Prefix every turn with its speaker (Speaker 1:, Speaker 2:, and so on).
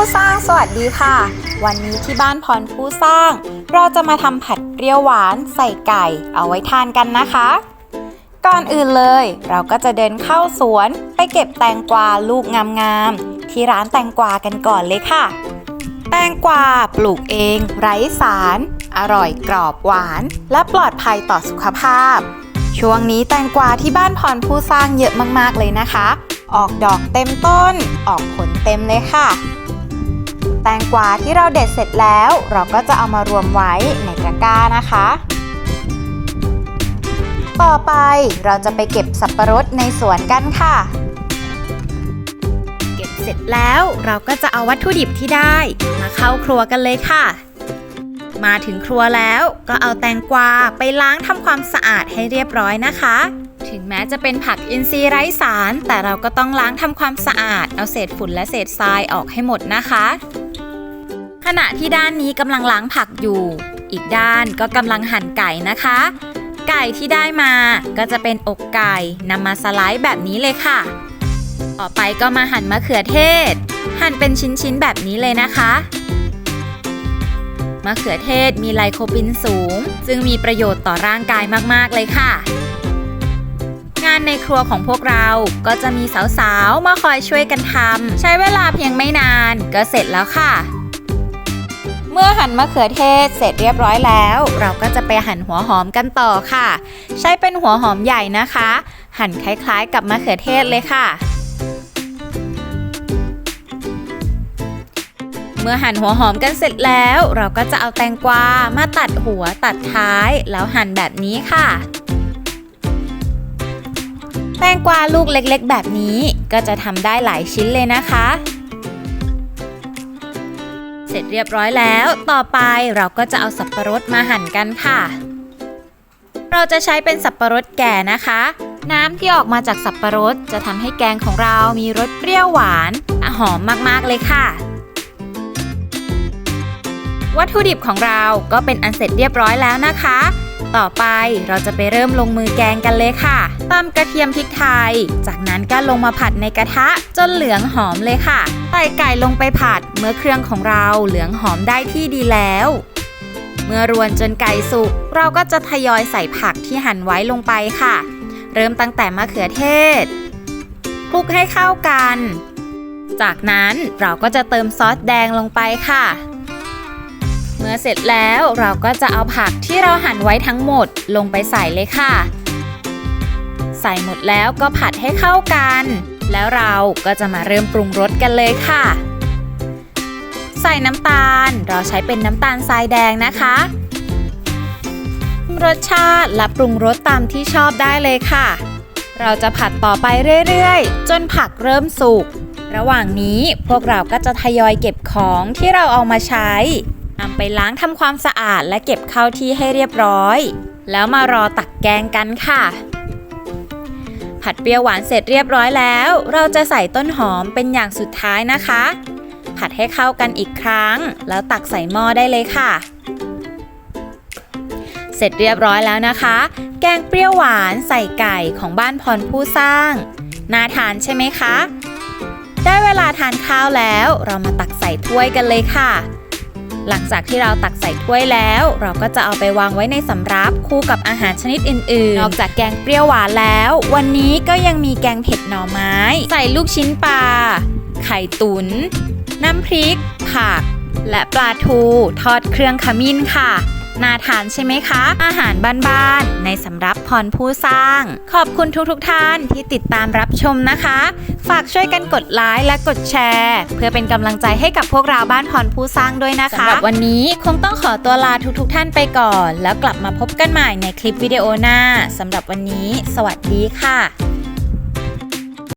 Speaker 1: ผู้สร้างสวัสดีค่ะ วันนี้ที่บ้านพรผู้สร้าง เราจะมาทำผัดเปรี้ยวหวานใส่ไก่เอาไว้ทานกันนะคะ ก่อนอื่นเลย เราก็จะเดินเข้าสวนไปเก็บแตงกวาลูกงามๆที่ร้านแตงกวากันก่อนเลยค่ะ แตงกวาปลูกเอง ไร้สาร อร่อยกรอบหวาน และปลอดภัยต่อสุขภาพ ช่วงนี้แตงกวาที่บ้านพรผู้สร้างเยอะมากๆเลยนะคะออกดอกเต็มต้น ออกผลเต็มเลยค่ะ แตงกวาที่เราเด็ดเสร็จแล้ว เราก็จะเอามารวมไว้ในตะกร้านะคะ ต่อไปเราจะไปเก็บสับปะรดในสวนกันค่ะ เก็บเสร็จแล้วเราก็จะเอาวัตถุดิบที่ได้ มาเข้าครัวกันเลยค่ะ มาถึงครัวแล้วก็เอาแตงกวาไปล้างทำความสะอาดให้เรียบร้อยนะคะถึงแม้จะเป็นผักอินทรีย์ไร้สาร แต่เราก็ต้องล้างทำความสะอาด เอาเศษฝุ่นและเศษทรายออกให้หมดนะคะ ขณะที่ด้านนี้กำลังล้างผักอยู่ อีกด้านก็กำลังหั่นไก่นะคะ ไก่ที่ได้มาก็จะเป็นอกไก่นำมาสไลด์แบบนี้เลยค่ะ ต่อไปก็มาหั่นมะเขือเทศ หั่นเป็นชิ้นๆแบบนี้เลยนะคะมะเขือเทศมีไลโคปินสูง ซึ่งมีประโยชน์ต่อร่างกายมาก ๆ เลยค่ะ งานในครัวของพวกเราก็จะมีสาว ๆ มาคอยช่วยกันทำใช้เวลาเพียงไม่นานก็เสร็จแล้วค่ะ เมื่อหั่นมะเขือเทศเสร็จเรียบร้อยแล้ว เราก็จะไปหั่นหัวหอมกันต่อค่ะ ใช้เป็นหัวหอมใหญ่นะคะ หั่นคล้ายๆ กับมะเขือเทศเลยค่ะ เมื่อหั่นหัวหอมกันเสร็จแล้ว เราก็จะเอาแตงกวามาตัดหัวตัดท้ายแล้วหั่นแบบนี้ค่ะแตงกวาลูกเล็กๆ แบบนี้ก็จะทำได้หลายชิ้นเลยนะคะ ร็จเรียบร้อยแล้ว ต่อไปเราก็จะเอาสับปะรดมาหั่นกันค่ะ เราจะใช้เป็นสับปะรดแก่นะคะ น้ำที่ออกมาจากสับปะรดจะทำให้แกงของเรามีรสเปรี้ยวหวานหอมมากๆเลยค่ะ วัตถุดิบของเราก็เป็นอันเสร็จเรียบร้อยแล้วนะคะ ต่อไป เราจะไปเริ่มลงมือแกงกันเลยค่ะตำกระเทียมพริกไทย จากนั้นก็ลงมาผัดในกระทะจนเหลืองหอมเลยค่ะใส่ไก่ลงไปผัดเมื่อเครื่องของเราเหลืองหอมได้ที่ดีแล้วเมื่อรวนจนไก่สุก เราก็จะทยอยใส่ผักที่หั่นไว้ลงไปค่ะ เริ่มตั้งแต่มะเขือเทศคลุกให้เข้ากัน จากนั้นเราก็จะเติมซอสแดงลงไปค่ะ เมื่อเสร็จแล้วเราก็จะเอาผักที่เราหั่นไว้ทั้งหมดลงไปใส่เลยค่ะ ใส่หมดแล้วก็ผัดให้เข้ากัน แล้วเราก็จะมาเริ่มปรุงรสกันเลยค่ะ ใส่น้ำตาลเราใช้เป็นน้ำตาลทรายแดงนะคะรสชาติและปรุงรสตามที่ชอบได้เลยค่ะ เราจะผัดต่อไปเรื่อยๆ จนผักเริ่มสุก ระหว่างนี้พวกเราก็จะทยอยเก็บของที่เราเอามาใช้ นำไปล้างทำความสะอาดและเก็บเข้าที่ให้เรียบร้อย แล้วมารอตักแกงกันค่ะ ผัดเปรี้ยวหวานเสร็จเรียบร้อยแล้ว เราจะใส่ต้นหอมเป็นอย่างสุดท้ายนะคะ ผัดให้เข้ากันอีกครั้ง แล้วตักใส่หม้อได้เลยค่ะ เสร็จเรียบร้อยแล้วนะคะ แกงเปรี้ยวหวานใส่ไก่ของบ้านพรผู้สร้าง น่าทานใช่ไหมคะได้เวลาทานข้าวแล้ว เรามาตักใส่ถ้วยกันเลยค่ะ หลังจากที่เราตักใส่ถ้วยแล้ว เราก็จะเอาไปวางไว้ในสำรับคู่กับอาหารชนิดอื่นๆ นอกจากแกงเปรี้ยวหวานแล้ว วันนี้ก็ยังมีแกงเผ็ดหน่อไม้ ใส่ลูกชิ้นปลา ไข่ตุนน้ำพริก ผัก และปลาทู ทอดเครื่องขมิ้นค่ะ น่าทานใช่ไหมคะ อาหารบ้านๆในสำรับพรผู้สร้าง ขอบคุณทุกๆทท่านที่ติดตามรับชมนะคะ ฝากช่วยกันกดไลค์และกดแชร์ เพื่อเป็นกำลังใจให้กับพวกเราบ้านพรผู้สร้างด้วยนะคะสำหรับวันนี้คงต้องขอตัวลาทุกๆทท่านไปก่อน แล้วกลับมาพบกันใหม่ในคลิปวิดีโอหน้าสำหรับวันนี้ สวัสดีค่ะ